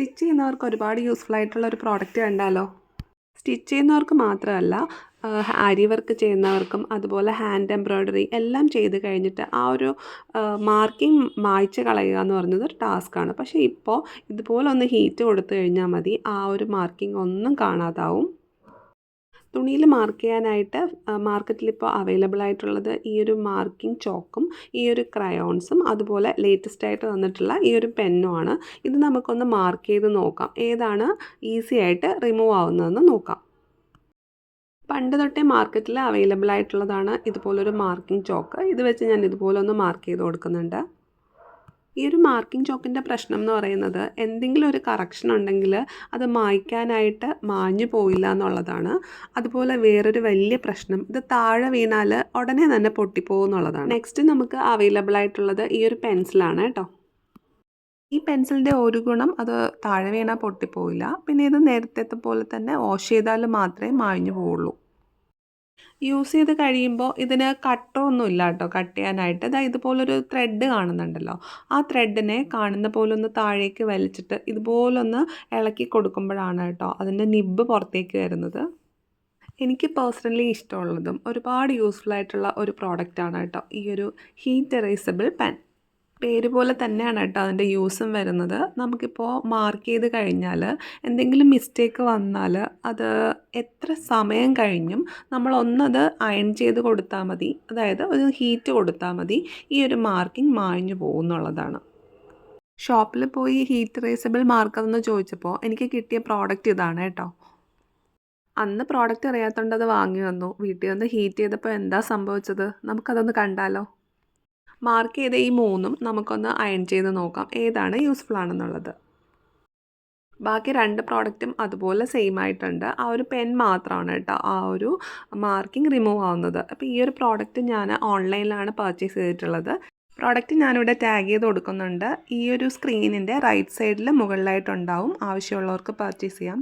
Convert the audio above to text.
Stitch ചെയ്യുന്നവർക്ക് ഒരുപാട് useful ആയിട്ടുള്ള ഒരു പ്രോഡക്റ്റ് കണ്ടാലോ? സ്റ്റിച്ച് ചെയ്യുന്നവർക്ക് മാത്രമല്ല ആരി വർക്ക് ചെയ്യുന്നവർക്കും അതുപോലെ ഹാൻഡ് എംബ്രോയ്ഡറി എല്ലാം ചെയ്ത് കഴിഞ്ഞിട്ട് ആ ഒരു മാർക്കിംഗ് മായ്ച്ച് കളയുക എന്ന് പറയുന്നത് ഒരു ടാസ്ക്കാണ് പക്ഷേ ഇപ്പോൾ ഇതുപോലെ ഒന്ന് ഹീറ്റ് കൊടുത്തു കഴിഞ്ഞാൽ മതി ആ ഒരു മാർക്കിംഗ് ഒന്നും കാണാതാവും. തുണിയിൽ മാർക്ക് ചെയ്യാനായിട്ട് മാർക്കറ്റിൽ ഇപ്പോൾ അവൈലബിൾ ആയിട്ടുള്ളത് ഈ ഒരു മാർക്കിംഗ് ചോക്കും ഈ ഒരു ക്രയോൺസും അതുപോലെ ലേറ്റസ്റ്റ് ആയിട്ട് വന്നിട്ടുള്ള ഈ ഒരു പെന്നുമാണ് ഇത് നമുക്കൊന്ന് മാർക്ക് ചെയ്ത് നോക്കാം. ഏതാണ് ഈസി ആയിട്ട് റിമൂവ് ആവുന്നതെന്ന് നോക്കാം. പണ്ട് തൊട്ടേ മാർക്കറ്റിൽ അവൈലബിൾ ആയിട്ടുള്ളതാണ് ഇതുപോലൊരു മാർക്കിംഗ് ചോക്ക് ഇത് വെച്ച് ഞാൻ ഇതുപോലെ ഒന്ന് മാർക്ക് ചെയ്ത് കൊടുക്കുന്നുണ്ട്. ഈ ഒരു മാർക്കിംഗ് ചോക്കിന്റെ പ്രശ്നം എന്ന് പറയുന്നത് എന്തെങ്കിലും ഒരു കറക്ഷൻ ഉണ്ടെങ്കിൽ അത് മായ്ക്കാനായിട്ട് മാഞ്ഞു പോയില്ല എന്നുള്ളതാണ്. അതുപോലെ വേറൊരു വലിയ പ്രശ്നം ഇത് താഴെ വീണാൽ ഉടനെ തന്നെ പൊട്ടിപ്പോകും എന്നുള്ളതാണ്. നെക്സ്റ്റ് നമുക്ക് അവൈലബിൾ ആയിട്ടുള്ളത് ഈ ഒരു പെൻസിലാണ് കേട്ടോ. ഈ പെൻസിലിന്റെ ഒരു ഗുണം അത് താഴെ വീണാൽ പൊട്ടിപ്പോയില്ല പിന്നെ ഇത് നേരത്തെ പോലെ തന്നെ വാഷ് ചെയ്താൽ മാത്രമേ മാഞ്ഞു പോവുള്ളൂ. യൂസ് ചെയ്ത് കഴിയുമ്പോൾ ഇതിന് കട്ടൊന്നും ഇല്ല കേട്ടോ കട്ട് ചെയ്യാനായിട്ട് ഇതാ ഇതുപോലൊരു ത്രെഡ് കാണുന്നുണ്ടല്ലോ. ആ ത്രെഡിനെ കാണുന്ന പോലെ ഒന്ന് താഴേക്ക് വലിച്ചിട്ട് ഇതുപോലൊന്ന് ഇളക്കി കൊടുക്കുമ്പോഴാണ് കേട്ടോ അതിന്റെ നിബ്ബ് പുറത്തേക്ക് വരുന്നത്. എനിക്ക് പേഴ്സണലി ഇഷ്ടമുള്ളതും ഒരുപാട് യൂസ്ഫുൾ ആയിട്ടുള്ള ഒരു പ്രോഡക്റ്റാണ് കേട്ടോ ഈ ഒരു ഹീറ്റ് എറേസബിൾ പെൻ പേര് പോലെ തന്നെയാണ് കേട്ടോ അതിന്റെ യൂസും വരുന്നത്. നമുക്കിപ്പോൾ മാർക്ക് ചെയ്ത് കഴിഞ്ഞാൽ എന്തെങ്കിലും മിസ്റ്റേക്ക് വന്നാൽ അത് എത്ര സമയം കഴിഞ്ഞും നമ്മൾ ഒന്നത് അയൺ ചെയ്ത് കൊടുത്താൽ മതി. അതായത് ഒരു ഹീറ്റ് കൊടുത്താൽ മതി. ഈ ഒരു മാർക്കിംഗ് മാഞ്ഞു പോകുന്നുള്ളതാണ്. ഷോപ്പിൽ പോയി ഹീറ്റ് റേസബിൾ മാർക്കർ ചോദിച്ചപ്പോൾ എനിക്ക് കിട്ടിയ പ്രോഡക്റ്റ് ഇതാണ് കേട്ടോ. അന്ന് പ്രോഡക്റ്റ് അറിയാത്തതുകൊണ്ട് അത് വാങ്ങി വന്നു. വീട്ടിൽ വന്ന് ഹീറ്റ് ചെയ്തപ്പോൾ എന്താ സംഭവിച്ചത്? നമുക്കതൊന്ന് കണ്ടാലോ? മാർക്ക് ചെയ്ത ഈ മൂന്നും നമുക്കൊന്ന് അയൺ ചെയ്ത് നോക്കാം. ഏതാണ് യൂസ്ഫുൾ ആണെന്നുള്ളത്. ബാക്കി രണ്ട് പ്രോഡക്റ്റും അതുപോലെ സെയിം ആയിട്ടുണ്ട്. ആ ഒരു പെൻ മാത്രമാണ് കേട്ടോ. ആ ഒരു മാർക്കിംഗ് റിമൂവ് ആവുന്നത്. അപ്പോൾ ഈ ഒരു പ്രോഡക്റ്റ് ഞാൻ ഓൺലൈനിലാണ് പർച്ചേസ് ചെയ്തിട്ടുള്ളത്. പ്രോഡക്റ്റ് ഞാനിവിടെ ടാഗ് ചെയ്ത് കൊടുക്കുന്നുണ്ട്. ഈ ഒരു സ്ക്രീനിന്റെ റൈറ്റ് സൈഡിൽ മുകളിലായിട്ടുണ്ടാവും. ആവശ്യമുള്ളവർക്ക് പർച്ചേസ് ചെയ്യാം.